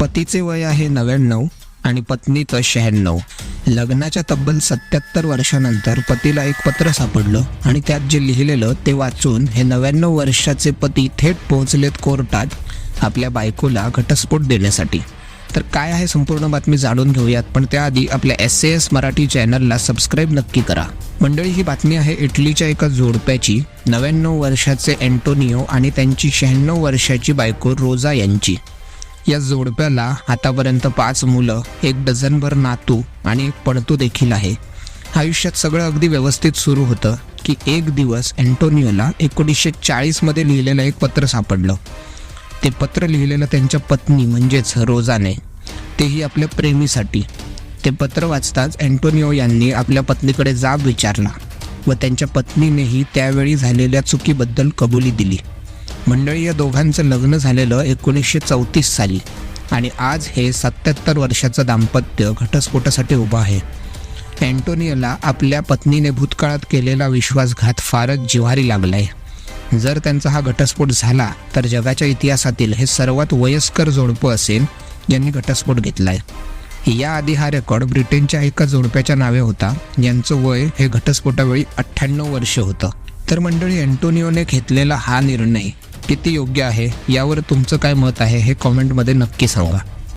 पतीचे वय आहे नव्याण्णव आणि पत्नीचं शहाण्णव. लग्नाच्या तब्बल सत्याहत्तर वर्षानंतर पतीला एक पत्र सापडलं आणि त्यात जे लिहिलेलं ते वाचून हे नव्याण्णव वर्षाचे पती थेट पोहोचलेत कोर्टात आपल्या बायकोला घटस्फोट देण्यासाठी. तर काय आहे संपूर्ण बातमी जाणून घेऊयात पण त्याआधी आपल्या एस एस मराठी चॅनलला सबस्क्राईब नक्की करा. मंडळी ही बातमी आहे इटलीच्या एका जोडप्याची नव्याण्णव वर्षाचे अँटोनिओ आणि त्यांची शहाण्णव वर्षाची बायको रोजा यांची. या जोडप्याला आतापर्यंत पाच मुलं एक डझनभर नातू आणि एक पडतू देखील आहे. आयुष्यात सगळं अगदी व्यवस्थित सुरू होतं की एक दिवस अँटोनिओला एकोणीसशे चाळीसमध्ये लिहिलेलं एक पत्र सापडलं. ते पत्र लिहिलेलं त्यांच्या पत्नी म्हणजेच रोजाने. तेही आपल्या प्रेमीसाठी. ते पत्र वाचताच अँटोनिओ यांनी आपल्या पत्नीकडे जाब विचारला व त्यांच्या पत्नीनेही त्यावेळी झालेल्या चुकीबद्दल कबुली दिली. मंडळी या दोघांचं लग्न झालेलं एकोणीसशे चौतीस साली. आणि आज हे सत्याहत्तर वर्षाचं दाम्पत्य घटस्फोटासाठी उभं आहे. अँटोनियोला आपल्या पत्नीने भूतकाळात केलेला विश्वासघात फारच जिव्हारी लागलाय. जर त्यांचा हा घटस्फोट झाला तर जगाच्या इतिहासातील हे सर्वात वयस्कर जोडपं असेल ज्यांनी घटस्फोट घेतलाय. याआधी हा रेकॉर्ड ब्रिटनच्या एका जोडप्याच्या नावे होता. यांचं वय हे घटस्फोटावेळी अठ्ठ्याण्णव वर्ष होतं. तर मंडळी अँटोनिओने घेतलेला हा निर्णय किती योग्य आहे? यावर तुमचं काय मत आहे हे कॉमेंटमध्ये नक्की सांगा.